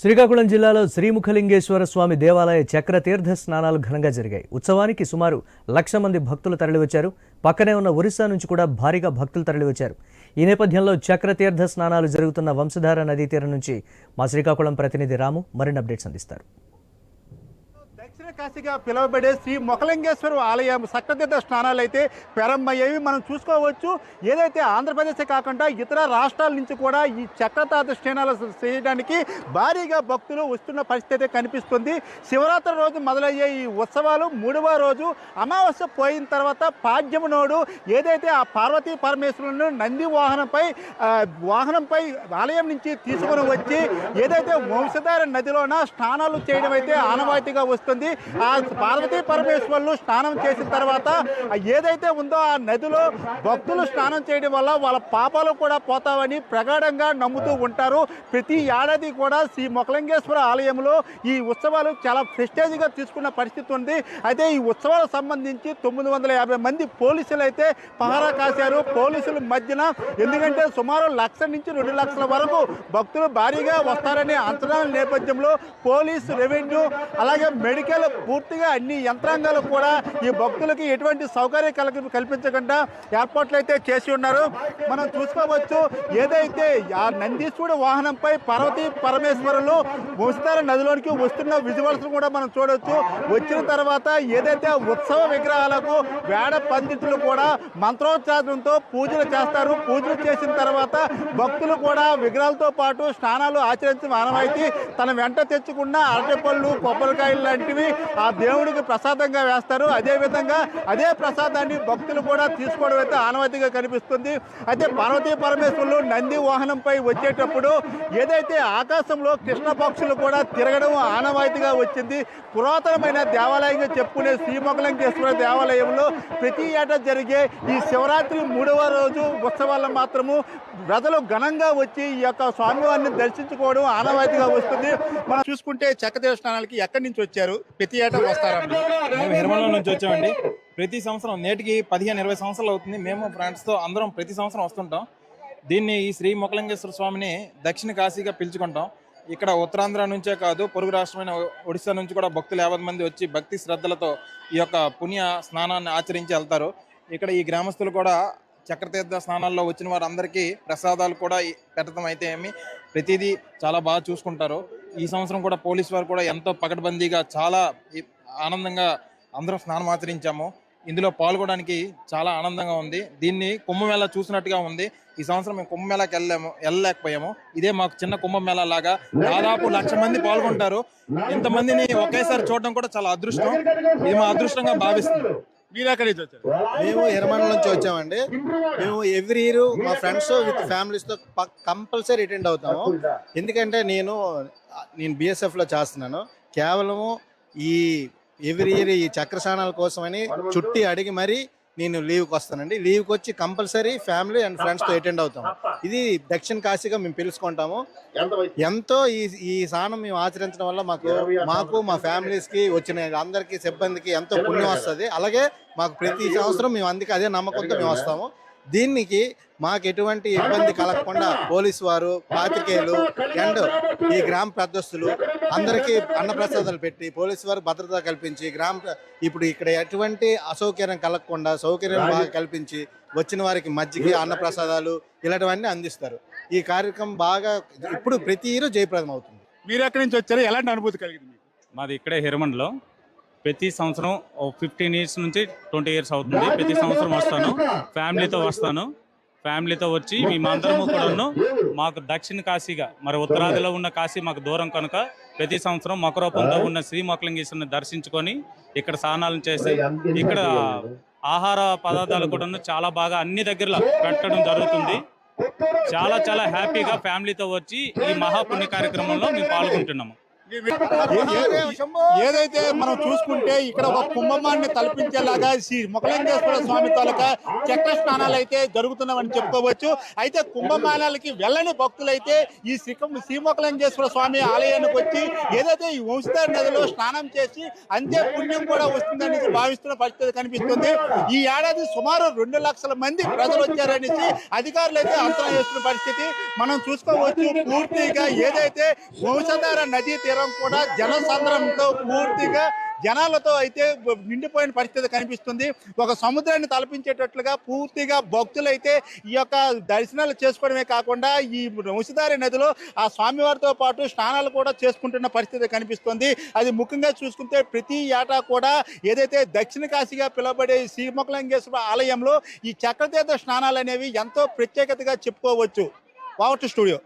శ్రీకాకుళం జిల్లాలో శ్రీముఖలింగేశ్వర స్వామి దేవాలయ చక్ర తీర్థ స్నానాలు ఘనంగా జరిగాయి. ఉత్సవానికి సుమారు లక్ష మంది భక్తులు తరలివచ్చారు. పక్కనే ఉన్న ఒరిస్సా నుంచి కూడా భారీగా భక్తులు తరలివచ్చారు. ఈ నేపథ్యంలో చక్ర తీర్థ స్నానాలు జరుగుతున్న వంశధార నదీ తీరం నుంచి మా శ్రీకాకుళం ప్రతినిధి రాము మరిన్ని అప్డేట్స్ అందిస్తారు. కాశీగా పిలువబడే శ్రీ మొకలింగేశ్వర ఆలయం సక్రతీర్థ స్నానాలు అయితే ప్రారంభమయ్యేవి మనం చూసుకోవచ్చు. ఏదైతే ఆంధ్రప్రదేశ్ కాకుండా ఇతర రాష్ట్రాల నుంచి కూడా ఈ చక్రతీర్థ స్నానాలు చేయడానికి భారీగా భక్తులు వస్తున్న పరిస్థితి అయితే కనిపిస్తుంది. శివరాత్రి రోజు మొదలయ్యే ఈ ఉత్సవాలు మూడవ రోజు. అమావాస్య పోయిన తర్వాత పాడ్యమునోడు ఏదైతే ఆ పార్వతీ పరమేశ్వరులను నంది వాహనంపై వాహనంపై ఆలయం నుంచి తీసుకొని వచ్చి ఏదైతే వంశధార నదిలోన స్నానాలు చేయడం అయితే ఆనవాయితీగా వస్తుంది. ఆ పార్వతీ పరమేశ్వరులు స్నానం చేసిన తర్వాత ఏదైతే ఉందో ఆ నదిలో భక్తులు స్నానం చేయడం వల్ల వాళ్ళ పాపాలు కూడా పోతావని ప్రగాఢంగా నమ్ముతూ ఉంటారు. ప్రతి ఏడాది కూడా శ్రీ మొకలింగేశ్వర ఆలయంలో ఈ ఉత్సవాలు చాలా ప్రెస్టేజ్గా తీసుకున్న పరిస్థితి ఉంది. అయితే ఈ ఉత్సవాలకు సంబంధించి తొమ్మిది వందల యాభై మంది పోలీసులు అయితే పహారా కాశారు. పోలీసుల మధ్యన ఎందుకంటే సుమారు లక్ష నుంచి రెండు లక్షల వరకు భక్తులు భారీగా వస్తారనే అంచనాల నేపథ్యంలో పోలీసు రెవెన్యూ అలాగే మెడికల్ పూర్తిగా అన్ని యంత్రాంగాలు కూడా ఈ భక్తులకి ఎటువంటి సౌకర్యం కల కల్పించకుండా ఏర్పాట్లు అయితే చేసి ఉన్నారు. మనం చూసుకోవచ్చు ఏదైతే ఆ నందీశ్వరుడు వాహనంపై పార్వతీ పరమేశ్వరులు వస్తార నదిలోనికి వస్తున్న విజువల్స్ కూడా మనం చూడవచ్చు వచ్చిన తర్వాత ఏదైతే ఉత్సవ విగ్రహాలకు వేడ పండితులు కూడా మంత్రోచ్చారణతో పూజలు చేస్తారు. పూజలు చేసిన తర్వాత భక్తులు కూడా విగ్రహాలతో పాటు స్నానాలు ఆచరించిన ఆనవాయితీ తన వెంట తెచ్చుకున్న అరటిపళ్ళు కొబ్బరికాయలు లాంటివి ఆ దేవుడికి ప్రసాదంగా వేస్తారు. అదే విధంగా అదే ప్రసాదాన్ని భక్తులు కూడా తీసుకోవడం అయితే ఆనవాయితీగా కనిపిస్తుంది. అయితే పార్వతీ పరమేశ్వరులు నంది వాహనంపై వచ్చేటప్పుడు ఏదైతే ఆకాశంలో కృష్ణ పక్షులు కూడా తిరగడం ఆనవాయితీగా వచ్చింది. పురాతనమైన దేవాలయంగా చెప్పుకునే శ్రీమొగలంకేశ్వర దేవాలయంలో ప్రతి ఏటా జరిగే ఈ శివరాత్రి మూడవ రోజు ఉత్సవాల్లో మాత్రము ప్రజలు ఘనంగా వచ్చి ఈ యొక్క స్వామివారిని దర్శించుకోవడం ఆనవాయితీగా వస్తుంది. మనం చూసుకుంటే చక్కదేవ స్నానాలకి ఎక్కడి నుంచి వచ్చారు? ప్రతి ఏటా వస్తారండి మేము నిర్మలం నుంచి వచ్చామండి. ప్రతి సంవత్సరం నేటికి పదిహేను ఇరవై సంవత్సరాలు అవుతుంది. మేము ఫ్రెండ్స్తో అందరం ప్రతి సంవత్సరం వస్తుంటాం. దీన్ని ఈ శ్రీ మొకలింగేశ్వర స్వామిని దక్షిణ కాశీగా పిలుచుకుంటాం. ఇక్కడ ఉత్తరాంధ్ర నుంచే కాదు పొరుగు రాష్ట్రమైన ఒడిశా నుంచి కూడా భక్తులు యాభై మంది వచ్చి భక్తి శ్రద్ధలతో ఈ యొక్క పుణ్య స్నానాన్ని ఆచరించి వెళ్తారు. ఇక్కడ ఈ గ్రామస్తులు కూడా చక్రతీర్థ స్నానాల్లో వచ్చిన వారందరికీ ప్రసాదాలు కూడా పెట్టడం అయితే ఏమి ప్రతిదీ చాలా బాగా చూసుకుంటారు. ఈ సంవత్సరం కూడా పోలీస్ వారు కూడా ఎంతో పకడ్బందీగా చాలా ఆనందంగా అందరం స్నానం ఆచరించాము ఇందులో పాల్గొనడానికి చాలా ఆనందంగా ఉంది. దీన్ని కుంభమేళా చూసినట్టుగా ఉంది. ఈ సంవత్సరం మేము కుంభమేళాకి వెళ్ళాము వెళ్ళలేకపోయాము. ఇదే మాకు చిన్న కుంభమేళా లాగా దాదాపు లక్ష మంది పాల్గొంటారు. ఇంతమందిని ఒకేసారి చూడడం కూడా చాలా అదృష్టం. ఇది మా అదృష్టంగా భావిస్తున్నాం. మీరు ఎక్కడి నుంచి వచ్చారు? మేము ఎర్రమండల నుంచి వచ్చామండి. మేము ఎవ్రీ ఇయర్ మా ఫ్రెండ్స్ విత్ ఫ్యామిలీస్తో కంపల్సరీ అటెండ్ అవుతాము. ఎందుకంటే నేను నేను బిఎస్ఎఫ్లో చేస్తున్నాను. కేవలము ఈ ఎవ్రీ ఇయర్ ఈ చక్రసానాల కోసమని చుట్టి అడిగి మరీ నేను లీవ్కి వస్తానండి. లీవ్కి వచ్చి కంపల్సరీ ఫ్యామిలీ అండ్ ఫ్రెండ్స్తో అటెండ్ అవుతాం. ఇది దక్షిణ కాశీగా మేము పిలుచుకుంటాము. ఎంతో ఈ ఈ స్నానం మేము ఆచరించడం వల్ల మాకు మాకు మా ఫ్యామిలీస్కి వచ్చిన అందరికీ సిబ్బందికి ఎంతో పుణ్యం వస్తుంది. అలాగే మాకు ప్రతి సంవత్సరం మేము అందుకే అదే నమ్మకంతో మేము వస్తాము. దీనికి మాకు ఎటువంటి ఇబ్బంది కలగకుండా పోలీసు వారు పాత్రికేయులు అండ్ ఈ గ్రామ పెద్దస్తులు అందరికీ అన్నప్రసాదాలు పెట్టి పోలీసు వారు భద్రత కల్పించి గ్రామ ఇప్పుడు ఇక్కడ ఎటువంటి అసౌకర్యం కలగకుండా సౌకర్యం బాగా కల్పించి వచ్చిన వారికి మజ్జిగ అన్నప్రసాదాలు ఇలాంటివన్నీ అందిస్తారు. ఈ కార్యక్రమం బాగా ఇప్పుడు ప్రతి జయప్రదం అవుతుంది. మీరు ఎక్కడి నుంచి వచ్చారు ఎలాంటి అనుభూతి కలిగింది మీకు? మాది ఇక్కడే హిరమండలో. ప్రతి సంవత్సరం ఫిఫ్టీన్ ఇయర్స్ నుంచి ట్వంటీ ఇయర్స్ అవుతుంది. ప్రతి సంవత్సరం వస్తాను. ఫ్యామిలీతో వస్తాను. ఫ్యామిలీతో వచ్చి మేమందరము కూడాను మాకు దక్షిణ కాశీగా మరి ఉత్తరాదిలో ఉన్న కాశీ మాకు దూరం కనుక ప్రతి సంవత్సరం మకరూపంతో ఉన్న శ్రీమకలింగేశ్వరిని దర్శించుకొని ఇక్కడ స్నానాలు చేసి ఇక్కడ ఆహార పదార్థాలు కూడా చాలా బాగా అన్ని దగ్గరలో పెట్టడం జరుగుతుంది. చాలా చాలా హ్యాపీగా ఫ్యామిలీతో వచ్చి ఈ మహాపుణ్య కార్యక్రమంలో మేము పాల్గొంటున్నాము. ఏదైతే మనం చూసుకుంటే ఇక్కడ ఒక కుంభమాన్ని తలపించేలాగా శ్రీ మొకలింగేశ్వర స్వామి తాలూకా చక్ర స్నానాలు అయితే జరుగుతున్నామని చెప్పుకోవచ్చు. అయితే కుంభమానాలకి వెళ్ళని భక్తులైతే ఈ శ్రీకం శ్రీమొకలింగేశ్వర స్వామి ఆలయానికి వచ్చి ఏదైతే ఈ వంశధార నదిలో స్నానం చేసి అంతే పుణ్యం కూడా వస్తుందని భావిస్తున్న పరిస్థితి కనిపిస్తుంది. ఈ ఏడాది సుమారు రెండు లక్షల మంది ప్రజలు వచ్చారనేసి అధికారులు అయితే అంచనా వేస్తున్న పరిస్థితి. మనం చూసుకోవచ్చు పూర్తిగా ఏదైతే వంశధార నదీ తీరం కూడా జనసంద్రంతో పూర్తిగా జనాలతో అయితే నిండిపోయిన పరిస్థితి కనిపిస్తుంది. ఒక సముద్రాన్ని తలపించేటట్లుగా పూర్తిగా భక్తులైతే ఈ యొక్క దర్శనాలు చేసుకోవడమే కాకుండా ఈ ముసిదారి నదిలో ఆ స్వామివారితో పాటు స్నానాలు కూడా చేసుకుంటున్న పరిస్థితి కనిపిస్తుంది. అది ముఖ్యంగా చూసుకుంటే ప్రతి ఏటా కూడా ఏదైతే దక్షిణ కాశీగా పిలువబడే శ్రీమొకలింగేశ్వర ఆలయంలో ఈ చక్రతీర్థ స్నానాలు అనేవి ఎంతో ప్రత్యేకతగా చెప్పుకోవచ్చు. Poverty studio.